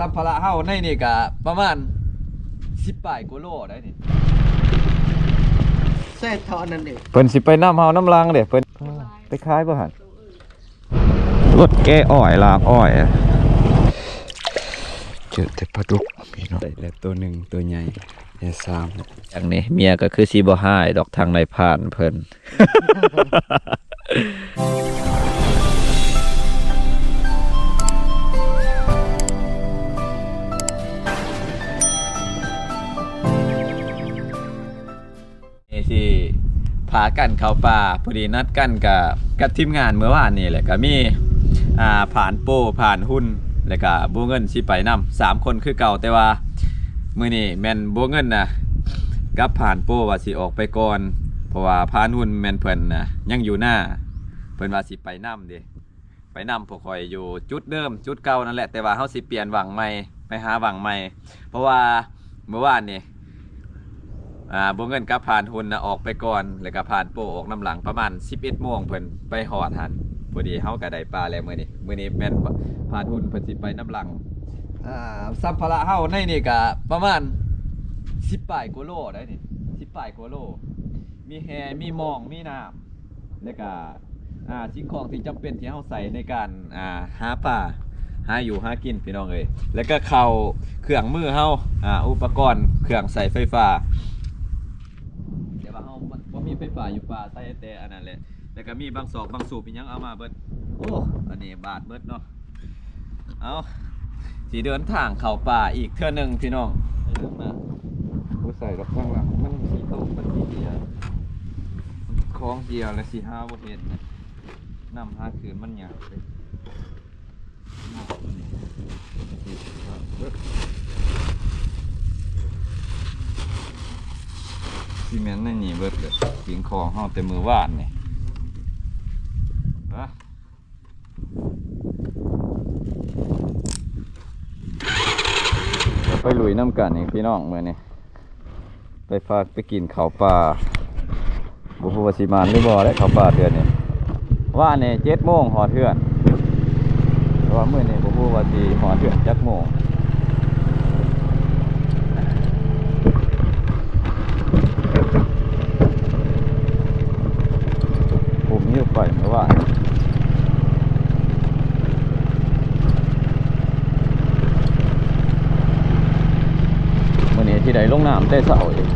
สัมภาระเฮาในนี่ก็ประมาณ10ปลายกิโลได้นี่แซ่ทอนั่นเองเพิ่นสิไปน้ำเฮาน้ำลังเด้เพิ่นไปขายบ่หั่นรถแก้อ้อยลากอ้อยเจอแต่ปลาดุกพี่น้องได้แล้วตัวหนึงตัวใหญ่แค่3อย่างนี้เมียก็คือสิบ่หายดอกทางในผ่านเพิ่นนี่ พากันเข้าป่าพอดีนัดกันกับกับทีมงานเมื่อวานนี่แหละก็มีอ่าผ่านโป้ผ่านหุ้นแล้วก็บัวเงินสิไปนำสามคนคือเก่าแต่ว่ามื้อนี้แม่นบัวเงินนะกับผ่านโป้ว่าสิออกไปก่อน เพราะว่าผ่านหุ้นแม่นเพิ่นนะยังอยู่หน้าเพิ่นว่าสิไปนำเด้ไปนำพวกข่อยอยู่จุดเดิมจุดเก่านั่นแหละแต่ว่าเฮาสิเปลี่ยนหวังใหม่ไปหาหวังใหม่เพราะว่าเมื่อวานนี่ อ่าบ่เงินกับผ่านหุ่นนะออกไปก่อน แล้วก็ผ่านโปออกน้ำหลังประมาณ 11โมงเพิ่นไปหอดหันพอดีเฮาก็ได้ปลาแล้วมื้อนี้มื้อนี้แม่นผ่านหุ่นเพิ่นสิไปน้ำหลังอ่าสัมภาระเฮาในนี่ก็ประมาณ 10ปลายกิโลได้นี่10ปลายกิโล มีแฮมีหมองมีน้ำแล้วก็อ่าสิ่งของที่จำเป็นที่เฮาใส่ในการอ่าหาปลาหาอยู่หากินพี่น้องเอ้ยแล้วก็เข้าเครื่องมือเฮาอ่าอุปกรณ์เครื่องใส่ไฟฟ้า เดี๋ยวว่าเฮาบ่บ่ มีไฟฟ้าอยู่ป่าใต้แต่อันนั้นแหละแล้วก็มีบางศอกบางสูบอีหยังเอามาเบิดโอ้อันนี้บาทเบิดเนาะเอาสิเดินทางเข้าป่าอีกเทื่อหนึงพี่น้องไปเรื่องมาบ่ใส่ดอกข้างหลังมันสิตกมันสิเหียคล้องเดียวแล้วสิหาบ่เฮ็นนำห้าคืนมันหยากเลย น้ำนี่สิเบิดซีเมนในนี่เบิดเลยสิงของเฮาแต่มือวานนี่นะไปลุยน้ำกันอีกพี่น้องมื้อนี้ไปพาไปกินข้าวปลาบ่ฮู้ว่าสิมานหรือบ่ได้ข้าวปลาเทื่อนี้ว่านนี่7โมงหอดเทื่อนว่ามื้อนี้บ่ฮู้ว่าสิหอดเทื่อนจักโมง ผมเงียบไปเพราะว่าวัน นี้ที่ใดลงน้ำได้เสาเอง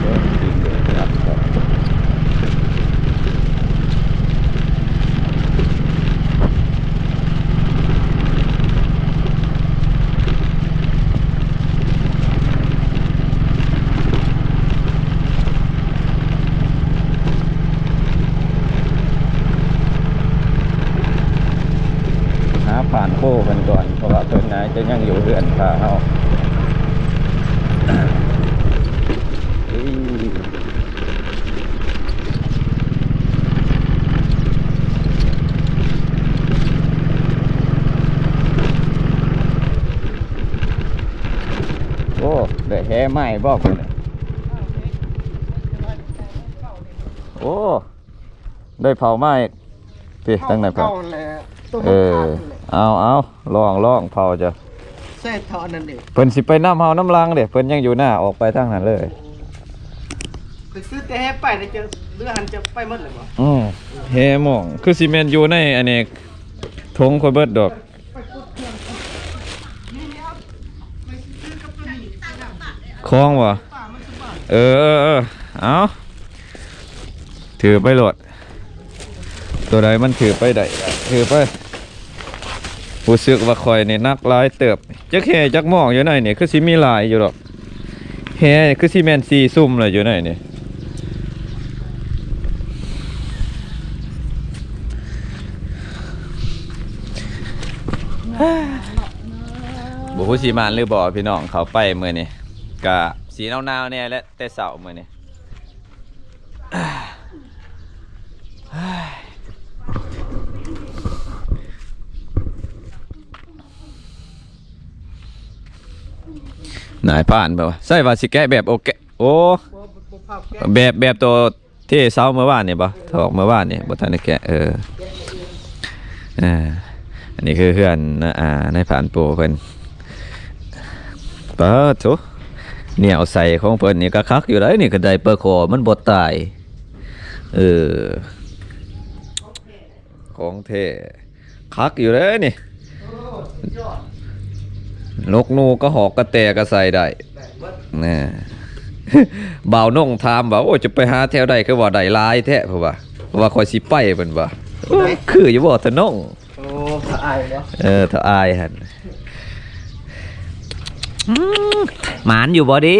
เออจริงเลยครับหาผ่านโค้กันก่อน เพราะว่าเพิ่นนายจะยังอยู่เรือนขาเฮาเฮ้ยโอ้ ได้แห่ใหม่บอกเลยโอ้ ได้เผาไหม้พี่ตั้งไหนเผาเก่าแหละตัวเอมันอขาดนั่นแหละเอาเอาลองลองเผาจะแซ่ทอนั่นเองเพิ่นสิไปน้ำเฮาน้ำลังเด้เพิ่นยังอยู่หน้าออกไปทางนั้นเลยไปซื้อแต่ให้ไปแล้วจะเรือหันจะไปหมดเลยบ่อือเฮหมองคือซีเมนต์อยู่ในอันนี้ทงคอยเบิดดอก คล้องวะเออเออเออเอาถือไปโหลด ตัวใดมันถือไปได้ถือไปรู้สึกว่าคอยในนักลายเติบจักแห่จักหมองอยู่ไหนเนี่ยคือสิมีหลายอยู่ดอกแห่คือซีเมนซีซุ่มเลยอยู่ไหนเนี่ยบุคุสีมานหรือบ่อพี่น้องเขาไปเมื่อนี่ กะสีหนาวๆเนี่ยและแต่เสาร์มื่อนี่นายผ่านแบบว่าใส่ว่าสิแกะแบบโอเคโอ้แบบแบบตัวที่เช้าเมื่อวานเนี่ยบ่ถอกเมื่อวานเนี่ยบ่ทันได้แกะเอออ่าอันนี้คือเพื่อนนะอ่าในผ่านปรเพิ่นเปิดโถ เหนียวใส่ของเพิ่นนี่ก็คักอยู่ได้นี่ก็ได้เปอร์คอมันบ่ตาย เออ ของเท่คักอยู่เลยนี่นกนูก็หอกกระแตก็ใส่ได้นะบ่าวน้องถามว่าโอ้จะไปหาแถวใดคือว่าได้หลายแท้เพราะว่าเพราะว่าคอยสิไปเพิ่นว่าโอ้คืออยู่บ่ทะน้องโอ้สะอายบ่เออถ้าอายหั่นอืม หมานอยู่บ่เดิ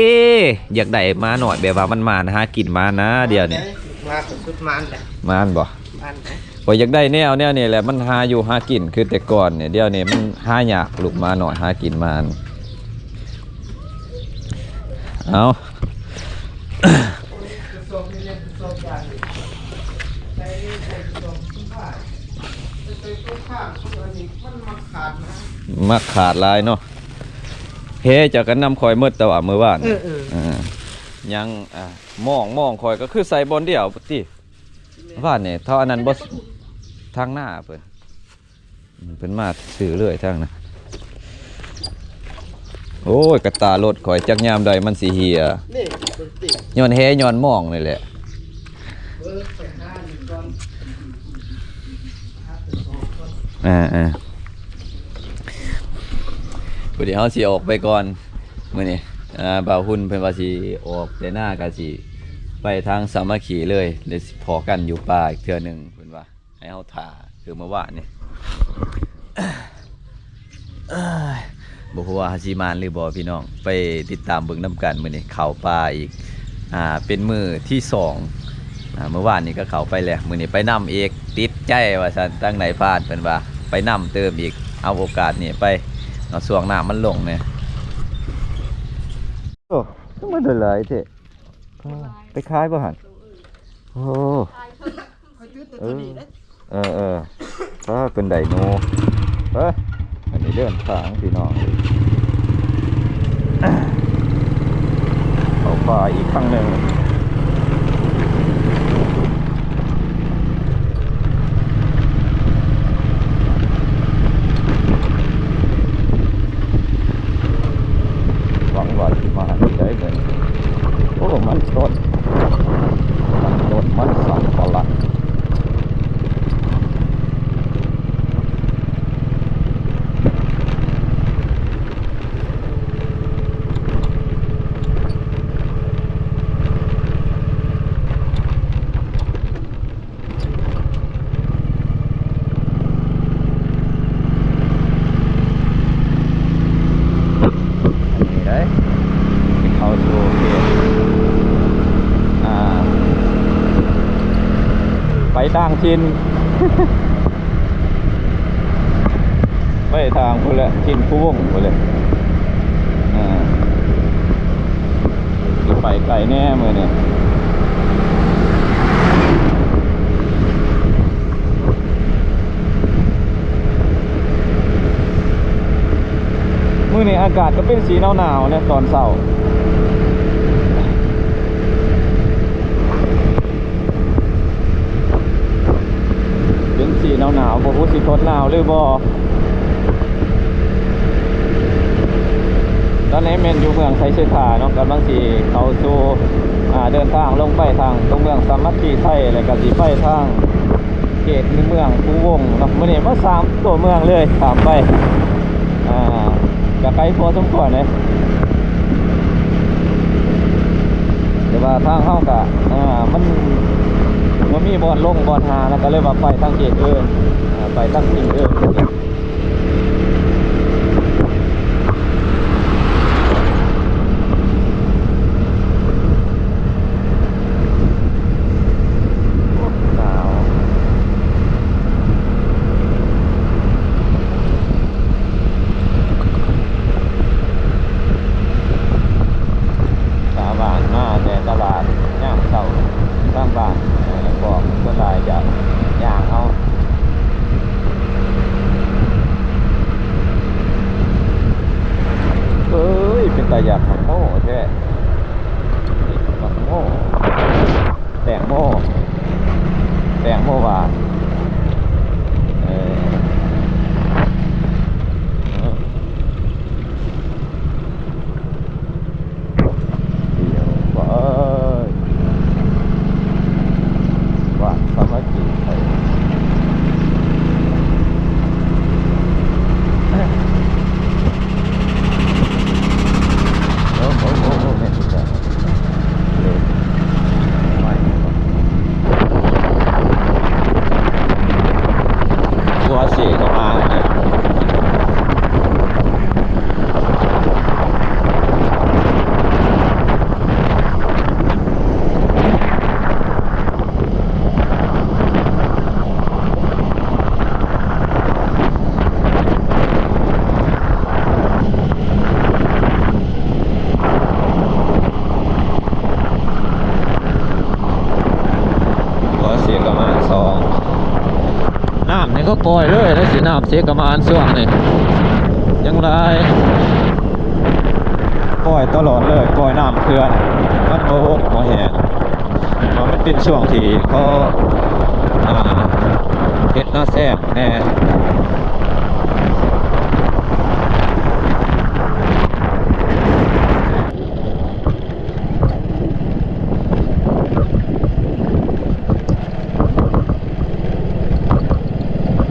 อยากได้มาหน่อยแบบว่ามันหมานหากินมานะ เดี๋ยวนี้มาสุดมันแหละหมานบ่มันแหละพอยอยากได้แนวแนวนี่แหละมันหาอยู่หากินคือแต่ก่อนเนี่ยเดี๋ยวนี้มันหายากลูกมาหน่อยหากินมานเอาส่งเรียนส่งอย่างนี้ใส่นี่ใส่ส่งคุณผ้าใส่ตุ้ข้างทุกอันนี้มันมาขาดนะมักขาดหลายเนาะ เฮ้เจะกันนำคอยมืดแต่ว่ามือว่านเออเออเออยังอ่ามองมองคอยก็คือใส่บอลเดียวติว่านเนี่ยเท่าอันนั้นบ่ทางหน้าเพิ่นอืมเพิ่นมาซื้อเรื่อยทางนะโอ้ยกระตารถคอยจักยามใดมันสิเหียนี่เป็นติย้อนแฮย้อนมองนี่แหละเออใส่หน้านี่ก่อนหาเป็นสองคน อ่าอ่า พอดีเขาสิออกไปก่อนมื้อนี้อ่าบ่าวหุ่นเพิ่นว่าสิออกแต่หน้าก็สิไปทางสามัคคีเลยเดี๋ยวสิพอกันอยู่ป่าอีกเทื่อหนึ่งเพิ่นว่า ให้เฮาถ่าคือเมื่อวานนี่เอ้ยบ่ฮู้ว่าสิมานหรือบ่พี่น้อง ไปติดตามเบิ่งนํกันมื้อนี้เข้าป่าอีกอ่าเป็นมือที่สองอ่าเมื่อวานนี้ก็เขาไปแหล้วมื้อนี้ไปนำอีกติดใจว่าซั่นตั้งไหนพลาดเพิ่นว่า ไปนำเติมอีกเอาโอกาสนี่ไป เอาช่วงน้ำมันลงเนี่ยโอ้ก็มันหลายๆเท่ไปขายบ่หั่นโอ้คอยตื้อแต่ตัวนี้นะเออเออก็เป็นไดโนเอ้ยอันนี้เดินทางพี่น้องเอาป่าอีกครั้งหนึ่งหวังว่าสิมาได้เงินโอ้ มันสดมันสดมันสับปะหลัง นี่ได้เข้าสู่เขตอ่า ไปต่าง ชินไปทางพุ่นละชินผู้วงพุ่นเลยอ่าสิไปไกลแน่มือเนี่ยมือนี้อากาศก็เป็นสีหนาวๆเนี่ยตอนเช้า เป็นสีหนาวหนาวๆบ่ฮู้สิทนหนาวหรือบ่ตอนนี้เมนอยู่เมืองไทยเชษฐาเนาะกำลังสิเขาสู่เดินทางลงไปทางตรงเมืองสามัคคีไทยแล้วก็สิไปทางเขตเมืองภูวงเนาะมื้อนี้มาสามตัวเมืองเลยตามไปอ่าก็ไกลพอสมควรเลยแต่ว่าทางเฮาก็อ่ามัน บอลลงบอลหาแล้วก็เลยว่าไปตั้งเกตเอินอ่าไปตั้งทีมเอินหนาวสาบานมาแต่ตลาดย่างเสาบ้างบ้านเออบอกคนหลายจะย่างเอา แตงโมห ว่านเออเออเดี๋ยวไปหวานสามัคคีไปโอ้โหโอ้โหแม่นจ้ะเร็วไม่ไม่ไม่ ตัวเสียก็มาเลยนะตัวเสียก็มาสอง น้ำนี่ก็ปล่อยเลยแล้วสิ น้ำเสียกระมาณส่วงนี่ยังไรปล่อยตลอดเลยปล่อยน้ำเขื่อนมันโอ้โหหัวแหงมันเป็นช่วงที่เขาเห็ดหน้าแซ่บแน่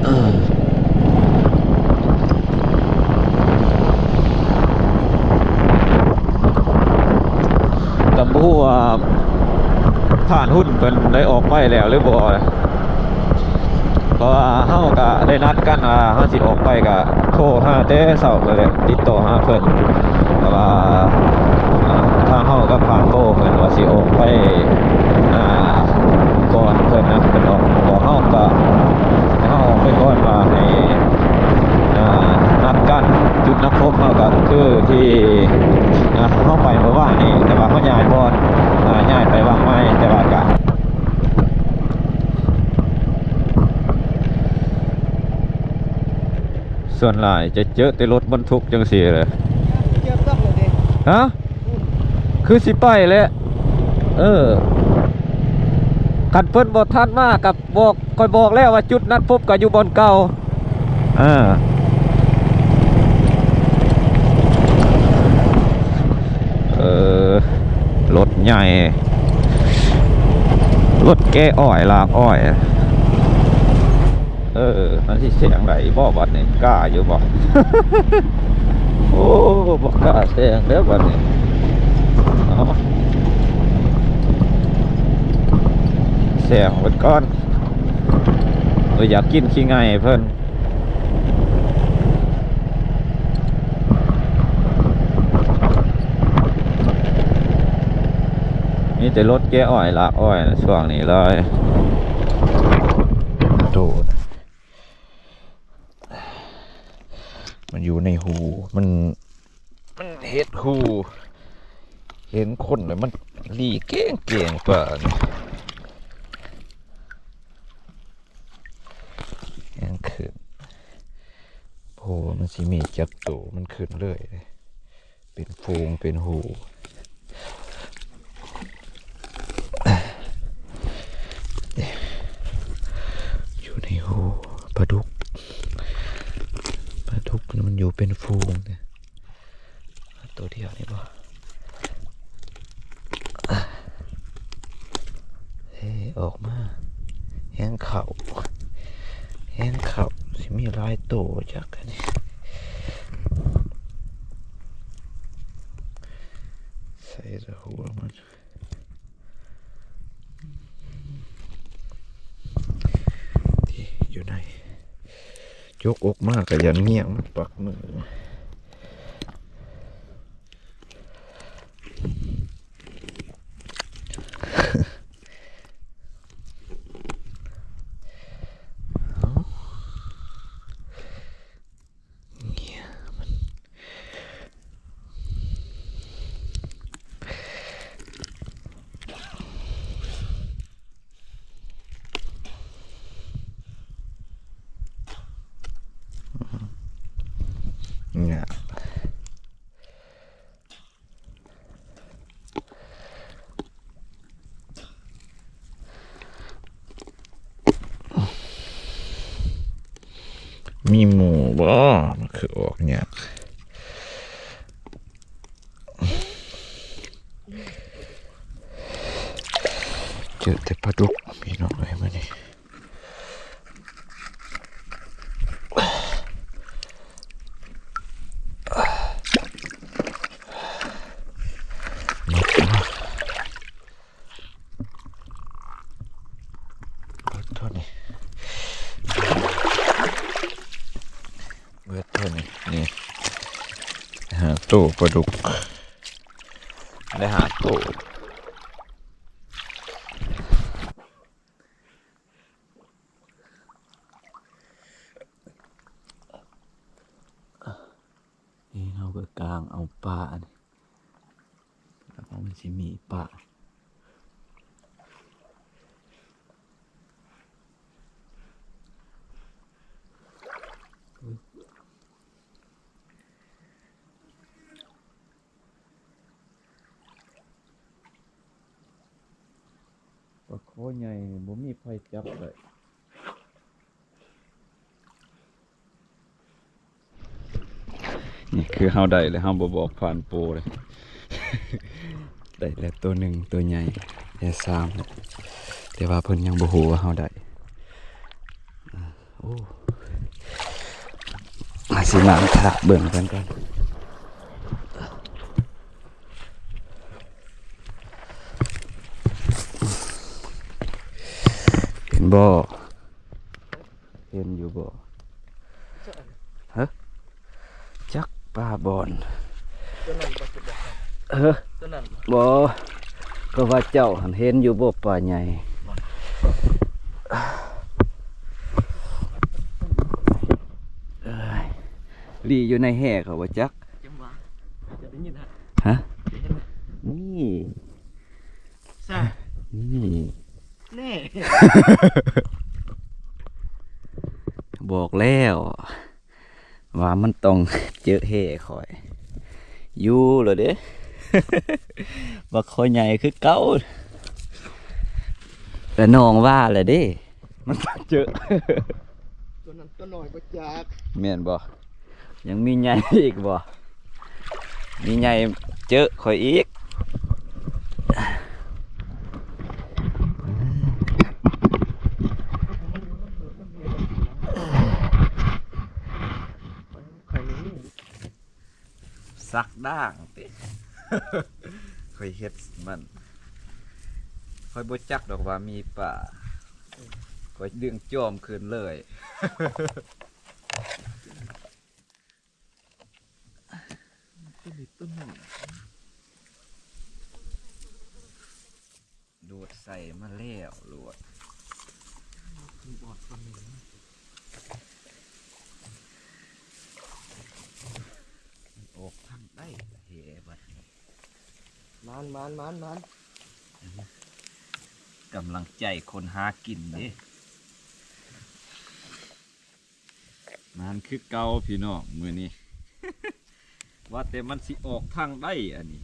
เออกับผู้ว่า ผ่านหุ้นเป็นได้ออกไปแล้วหรือบ่เพราะว่าเฮาก็ได้นัดกันว่าเฮาสิออกไปก็โทรหาแต่เช้าเลยติดต่อหาเพิ่นแต่ว่าอ่าทางเฮาก็ผ่านโตเพิ่นว่าสิออกไปอ่าก่อนเพิ่นนะเพิ่นออกบ่เฮาก็ห้เฮาไปก่อนว่าให้ นัดกันจุดนัดพบเาก็คือที่อ่าเฮาไปเมื่อวานนี้แต่ว่าเฮาย้ายบอนอ่าย้ายไปวางไม้แต่ว่าก็ส่วนหลายจะเจอแต่รถบรรทุกจังสีเลยเลยฮะคือสิไปแหล้วเออขันเพิ่นบอกทันมากกับบอกคอยบอกแล้วว่าจุดนัดพบกับอยู่บอนเก่าอ่าเออ รถใหญ่ รถแก้อ้อยลากอ้อย เออมันที่เสียงไหนบ่บัดนี่กล้าอยู่บ่โอ้บ่กล้าเสียงเด้อบัดนี้เสียงไว้ก่อนเอออยากกินขี้ไงเพิ่นนี่ แต่รถแก้อ้อยลากอ้อยนะช่วงนี้เลยโดดมันอยู่ในหู มันมันเห็ดหู เห็นคนเลยมันรีเก่งเก่งๆป่ะนี่ยังขึ้นโอ้มันสิมีจับตัวมันขึ้นเลย เป็นฟูงเป็นหู อยู่ในหูปลาดุกปลาดุกมันอยู่เป็นฟูงเนี่ยตัวเดียวนี่บ่เฮ้ออกมาแห้งเข่าแห้งเข่าสิมีหลายตัวจากกันนี่ใส่ตะหัวมันที่อยู่ไหน ยกอกมากกับยันเงี้ยงมันปักมือ มีหมูบ่มันคือออกเนี่ยากเจอแต่ปลาดุกพี่น้องเลยมื่อนี้มามาเบิดเท่านี้เบิดเท่านี้นี่หา ตู้ปลาดุกได้หาตู้นี่เราก็กลางเอาปลานี่แล้วก็มันจะมีปลา ปลาโคใหญ่บ่มีไฟจับเลยนี่คือเฮาได้เลยเฮาบ่บอกผ่านโปรเลย ได้แล้วตัวหนึ่งตัวใหญ่แค่สามแล้วแต่ว่าเพิ่นยังบ่ฮู้ว่าเฮาได้อ่าโอ้มาสิมาถากเบิ่งกันก่อน นบ่เห็นอยู่บ่ฮะจักปลาบอนตัวนั้นก็จะบอกเออตัวนั้นบ่ก็ว่าเจ้าหันเห็นอยู่บ่ปลาใหญ่เอ้ยลีอยู่ในแห่เขาว่าจักจังหวะจะได้ยินฮะฮะได้ยินไหมนี่ซ่านี่ แน่บอกแล้ว ว่ามันต้องเจอแห่คอยอยู่เหรอเด้ว่าคอยใหญ่คือเก่าแต่น้องว่าแหละเด้ มันต้องเจอตัวนั้นตัวหน่อยก็จากแม่นบ่ยังมีใหญ่อีกบ่มีใหญ่เจอข่อยอีก ใครนี่ สักด่างติข่อยเฮ็ดมันข่อยบ่จักดอกว่ามีป่าข่อยดึงจอมขึ้นเลยดูดใส่มาแล้วลวดบอดตัวนี้มันออกทางได้เฮ้บัดนี้ มันมันมันมันกำลังใจคนหากินเด้มันคือเก่าพี่น้องมื้อนี้ ว่าแต่มันสิออกทางได้อันนี้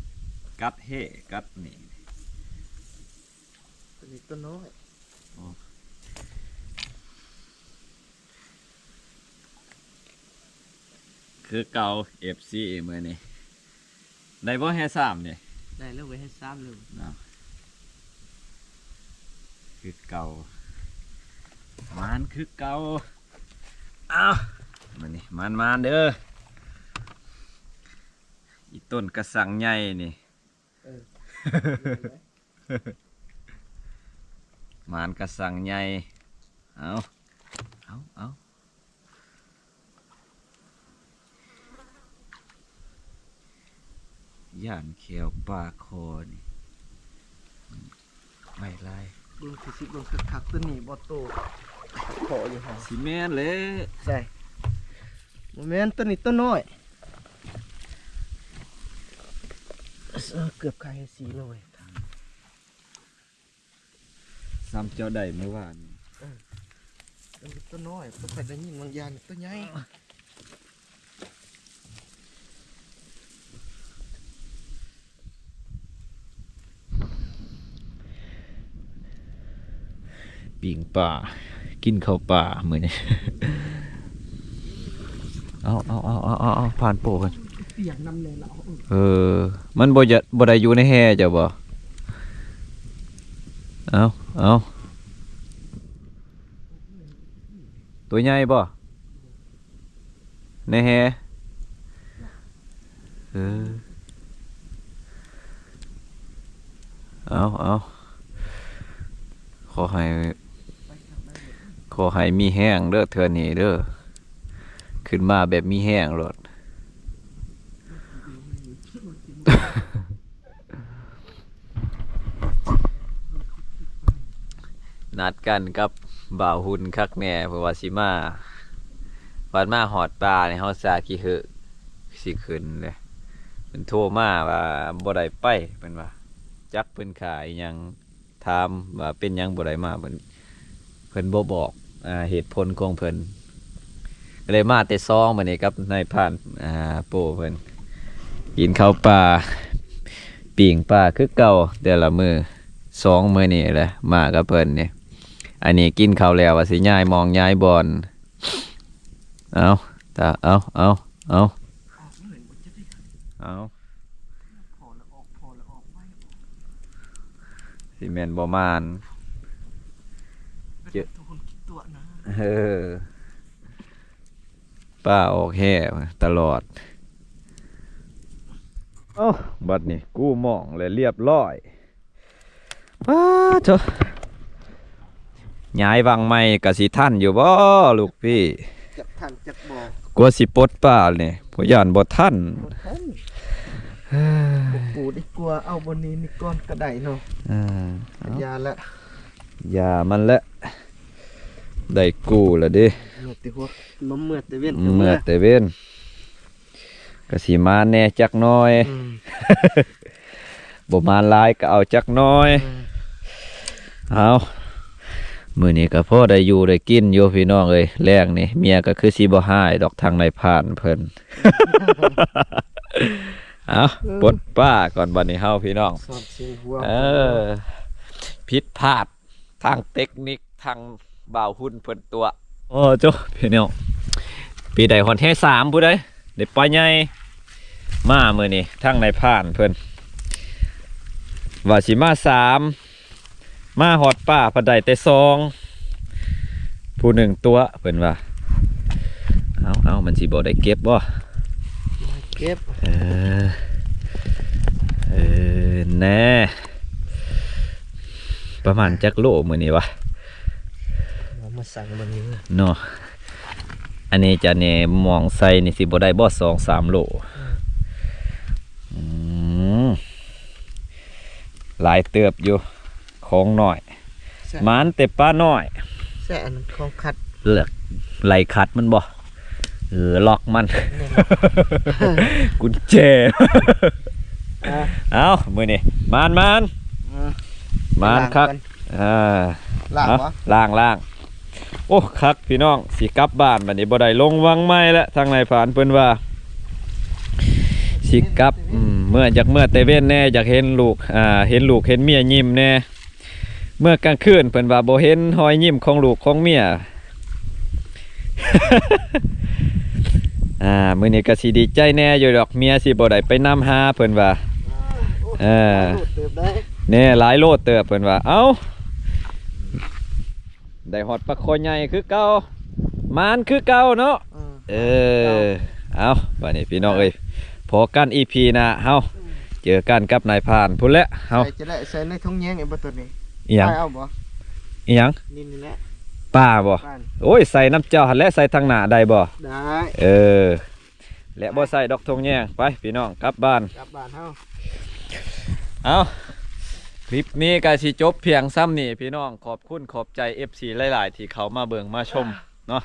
กัดเฮกัดนี่ตัวนี้ตัวน้อยคือเก่า FC มื้อนี้ได้บ่แฮ่สามนี่ ได้แล้วไว้ให้ซ้ำเลยนะคือเก่ามันคือเก่าอ้าวมันนี่มันมาเด้ออีต้นกระสังใหญ่นี่เออมานกระสังใหญ่เอาเอาเอา ย่านเขียวปลาคอนี่ไม่ไรเบิ่งคือสิเบิ่งคักๆตัวนี้บ่โตขออยู่ห่าสิแม่นเลยใช่โมเมนต์ตัวนี้ตัวน้อยเออเกือบขายให้สีเลยซ้ำเจ้าได้เมื่อวานตัวนี้ตัวน้อยตัวใส่ได้ยินบางอย่างตัวใหญ่ ปิ่งป่า กินข้าวป่าเหมือนมเอาเอาเอาเอาเอาเอาผ่านโปกันเปียกน้ำเลยเราเออเออ มันบ่จะบ่ได้อยู่ในแฮจ้ะบ่เอาเอาตัวใหญ่บ่ในแฮเออ เอาเอาขอให้ข อให้มีแห้งเด้อเทื่อนี้เด้อขึ้นมาแบบมีแห้งโลดนัดกันกับบ่าวหุ่นคักแน่เพราะว่าสิมาวันมาหอดปลาในเฮาซากี่เหอะสิขึ้นเลยเป็นโทรมาว่าบ่ได้ไปเป็นว่า จักเพิ่นขายยังถามว่าเป็นยังบ่ได้มาเพิ่นเพิ่นบ่บอก อ่าเหตุผลของเพิ่นก็เลยมาแต่ซองมื้อนี้กับนายพรานอ่าโปเพิ่นกินข้าวปลาปิ่งปลาคือเก่าแต่ละมือสองมือนี้แหละมากับเพิ่นนี่ยอันนี้กินข้าวแล้วว่าสิย้ายมองย้ายบอลเอาตาเอาเอาเอาออกเลยมันจะได้เอาสิแมนบอมาน เยอะ ตัวคนคิดตัวนะ เออ ป้าออกแห่ตลอดเอ้าบัดนี้กู้หมองเลยเรียบร้อยว้าเถอะย้ายวังไม่กะสิท่านอยู่บ่ลูกพี่จับทันจับบอกกลัวสิปลดป้าเนี่ยพยานบ่ท่านหมดทันปูดีกลัวเอาบนนี้นี่ก้อนกระไดเนาะอ่าเอายาละอย่ามันละ ได้กู้แล้วเดิเมื่อติหัวมาเมื่อแต่เว้นเมื่อแต่เว้นก็สิมาแหน่จักหน้อยอืมบ่มาหลายก็เอาจักหน้อยอืมเอามื้อนี้ก็พอได้อยู่ได้กินอยู่พี่น้องเอ้ยแรงนี่เมียก็คือสิบ่หายดอกทางในผ่านเพิ่นเอาปลดป้าก่อนบัดนี้เฮาพี่น้องสอนเสียงหัวเออผิดพลาดทางเทคนิคทาง บ่าวหุ่นเพิ่นตัวโอ้โจ้พี่น้องปีใดฮอนแท้สามผู้ใดได้ปลาใหญ่มามื้อนี้ทางในผ่านเพิ่นว่าสิมาสามมาฮอดป้าพันใดแต่สอง ผู้หนึ่งตัวเพิ่นว่าเอาเอามันสิบ่ได้เก็บบ่เก็บเออเออแน่ประมาณจักโลมือนี้วะเอา มาสั่งบนนี้เลยเนาะอันนี้จะเนี่ยมองใส่นี่สิบ่ได้บ่สองสามโลอืมหลายเติบอยู่ของหน่อยแซ่หมันแต่ป้าน้อยแซ่อันนั้นของขัดเลือกไหลขัดมันบ่เออล็อกมันแน่นกุญแจอะเอามือนี่มานมานอะมานครับล้งก่อนอ่าล้างเอวะล่างล่าง โอ้คักพี่น้องสิกลับบ้านบัดนี้บ่ได้ลงวังไม้แล้วทางนายผ่านเพิ่นว่าสิกลับอืมเมื่อจากเมื่อแต่เว้นแน่อยากเห็นลูกอ่าเห็นลูกเห็นเมียยิ้มแน่เมื่อกลางคืนเพิ่นว่าบ่เห็นรอยยิ้มของลูกของเมียอ่ามื้อนี้ก็สิดีใจแน่อยู่ดอกเมียสิบ่ได้ไปนำหาเพิ่นว่าเออโดดเติบได้แน่หลายโลดเติบเพิ่นว่าเอ้า ได้ฮอดปลาคอใหญ่คือเก่ามานคือเก่าเนาะอืมเออเอาบัดนี้พี่น้องเอ้ยพอกัน EP หนะเฮาเจอกันกับนายพรานพุ่นแหละเฮาใส่จะได้ใส่ในถุงแยงไอ้บ่ตัวนี้อีหยังไปเอาบ่อีหยังนี่นี่แหละป้าบ่บ้านโอ้ยใส่น้ำเจ้าหั่นแหละใส่ทางหน้าได้บ่ได้เออและบ่ใส่ดอกทงแยงไปพี่น้องกลับบ้านกลับบ้านเฮาเอา คลิปนี้ก็สิจบเพียงซ้ำนี่พี่น้องขอบคุณขอบใจ FC หลาย ๆ ที่เขามาเบิงมาชมเนาะ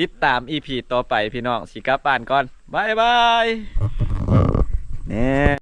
ติดตาม EP ต่อไปพี่น้องสิกลับบ้านก่อนบายบายเนี่ย